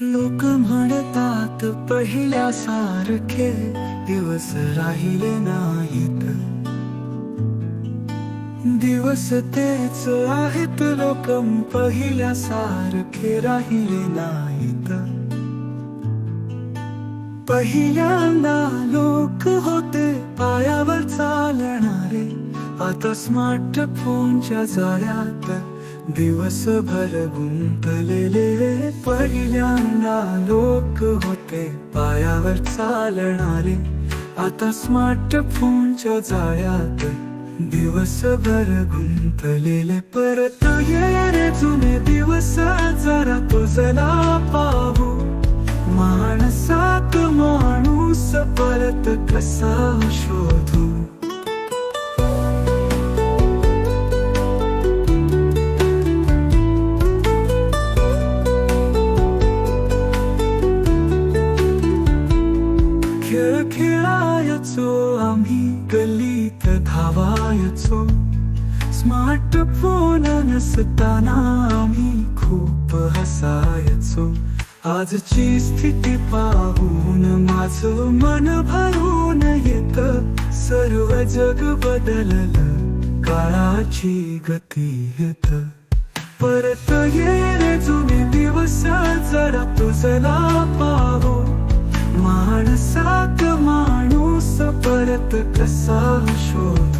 लोक म्हणतात पहिल्या सारखे दिवस राहिले नाहीत. दिवस तेच आहेत लोक पहिल्या सारखे राहिले नाहीत. पहिल्यांदा लोक होते पायावर चालणारे. आता स्मार्टफोनच्या जाळ्यात. दिवसभर गुंतलेले पहिल्यांदा लोक होते पायावर चालणारे. आता स्मार्टफोनच्या जाळ्यात दिवसभर गुंतलेले. परत ये रे जुने दिवस जरा तुझला पाहू. माणसात माणूस परत कसा शोधू? खेळ खेळायचो आम्ही गल्लीत धावायचो. स्मार्टफोन नसताना आम्ही खूप हसायचो. आजची स्थिती पाहून माझं मन भरून येत. सर्व जग बदललं काळाची गती येत. परत ये रे जुने दिवस जरा तुझला पाहू माणसात माणूस परत कसा शोध